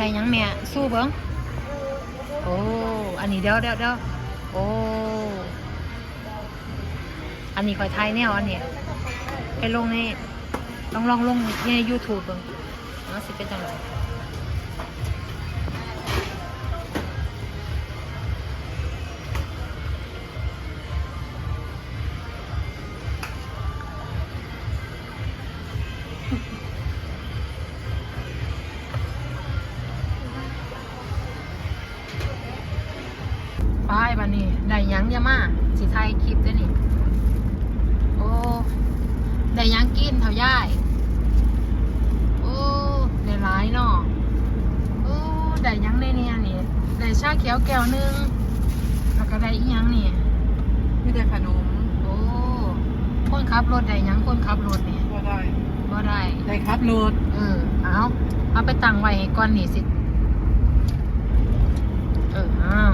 ได้หยังแม่สู้เบิ้งโอ้อันนี้เดี๋ยวเดี๋ยวเดี๋ยวโอ้อันนี้คอยไทยแนวอันนี้ไปลงในลองลองลงในยูทูบเบิ้งว่าสิเป็นจังไง บันนี้ได้หยังอยามาสิไทยคลิปเด้วยนี่ โอ้ได้หยังกินเท่าย่ายโอ้ได้หลายเนาะโอ้ได้หยังได้เนี่ยนี่ได้ชาเขียวแก้วหนึงแล้วก็ได้อีหยังนี่มีแต่ขนมโอ้คนขับรถได้หยังคนขับรถนี่ก็ได้บ่ได้ได้ครับรถเออเอาเอาไปตั้งไว้ให้ก่อนนี่สิเอออ้าว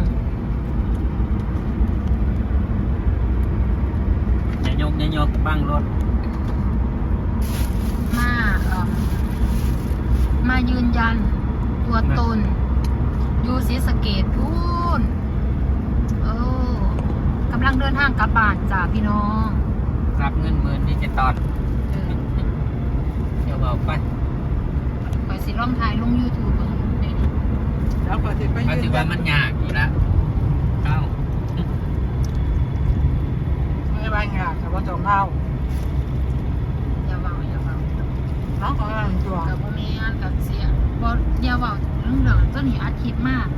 อย่ายกอย่ายกบังรถ มาเอ่อมายืนยันตัวตนอยู่ศรีสะเกดพูนเออกำลังเดินทางกลับบ้านจ้าพี่น้องรับเงินหมื่นดิจิตอลเออเดี๋ยวบอกไปไปสิล่องถ่ายลง YouTube เบิ่งเดี๋ยวนี้แล้วก็สิไปมายืถืนอว่ามันยากอีกแล้วเอ้า ไม่บ้านงานแต่ ว่าจองเล่าอย่าเว้าอย่าเว้าน้องของงานตัวกับพ่อแม่นกับเสียบ่อย่าเว้าเรื่องเรื่องต้นนี้อาทิตย์มาก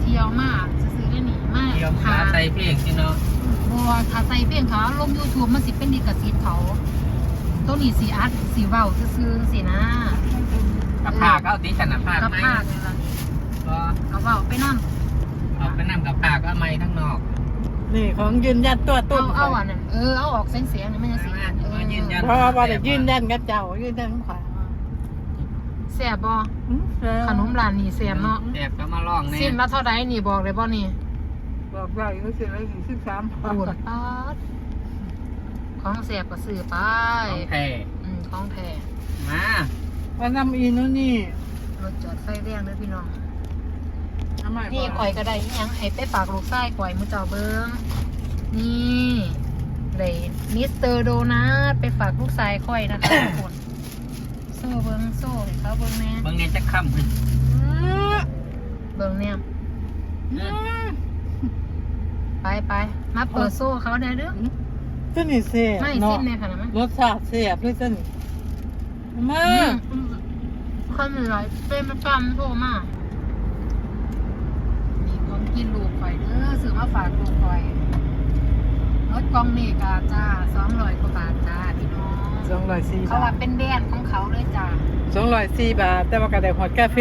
เที่ยวมากซื้อๆได้นี่มากเตรียมขาใส่เพลงสิเนาะบัวถ้าใส่เพลงเขาลง YouTube มันสิเป็นดิกสิทธิ์เขาต้นนี้สีอัดสีเว้าซื่อๆสินะกับผากก็เอาตีฉันนะผากกับไหมภาคนี่ล่ะก็เอาเว้าไปนำ นี่ของยืนยันตัวตเอานเอาอันนั้นเออเอาออกเสียงเสียงนี่มันจะสิเออเพราะว่าบ่ได้ยืนยันกับเจ้ายืนยันของขวาแซ่บบ่อืมแซ่บขนมร้านนี่แซ่บเนาะแอบก็มาลองเนี่ยสิ้นละเท่าใดนี่บอกเลยบ่นี่บอกว่าอยู่สิละสี่สิบสามปูนปาดของแซ่บก็ซื้อไปของแท้อืมของแท้มาว่านำอีนู่นนี่รถจอดไฟแดงเด้อพี่น้อง ทำไมนี่ข่อยก็ได้อิหยังให้ไปฝากลูกชายข่อยมื้อเจ้าเบิ่งนี่เลยมิสเตอร์โดนัทไปฝากลูกชายข่อยนะคะทุกคนโซ่เบิ่งโซ่ให้เขาเบิ่งแหน่เบิ่งเนี่ยจะค่ำขึ้นเบิ่งเนี่ยไปไปมาเปิดโซ่เขาได้เด้อตัวนี้เสียไม่เนาะสิ้นแน่ค่ะนะมันรสชาติเสียด้วยตัวนี้มาคนเหลือเป็นประจำโทรมานี่ของ กินลูกข่อยเด้อซื้อมาฝากลูกข่อยรถกล่องนี่กาจ้าสองร้อยกว่าบาทจ้าพี่น้องสองร้อยสี่เขาบาว่าทเป็นแบรนด์ของเขาเลยจ้าสองร้อยสี่บาท แต่ว่าก็ได้ฮอตกาแฟ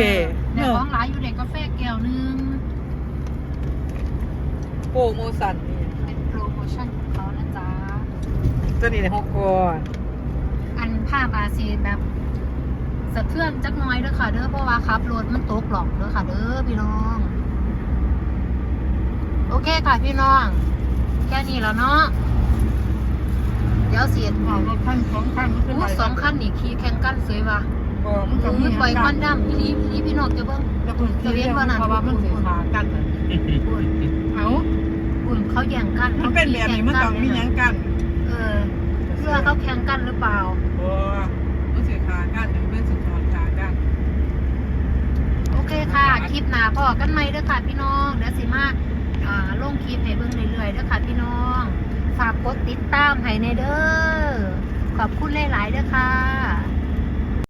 เดี๋ยวของหลายอยู่ในกาแฟแก้วหนึง โปรโมชั่นนี่เป็นโปรโมชั่นของเขานะจ๊ะ ตัวนี้ได้หกก้อนอันภาพอาซีแบบสะเทือนจักหน้อยเด้อค่ะ เด้อเพราะว่าขับรถมันตกหลอกเด้อค่ะ เด้อพี่น้องโอ เคค่ะพี่น้อง แค่นี้แล้วเนาะ เดี๋ยวเสียเอารถคันสองคันมันขึ้นอู้ไปสองคันนี่ขี่แข่งกันสวยว่ะบ่มันก็อู้มีปล่อยควันดำพี่นี้พี่นี้พี่น้องจะเบิ่งจะเพิ่งขี่เรียนเพราะว่ามันสิขากันอุ่นเอาอุ่นเขาแย่งกันมันเป็นแบบนี้มันต้องมีหยังกันเออเพื่อเขาแข่งกันหรือเปล่าโอ้มันสิขากันถึงเป็นสิถอนขากัน โอเคค่ะ คลิปหน้าพอกันไหมเด้อค่ะพี่น้อง เดี๋ยวสิมาอ่า ลงคลิปให้เบิ่งเรื่อยๆเด้อค่ะพี่น้อง ฝากกดติดตามให้ในเด้อ ขอบคุณหลายๆเด้อค่ะ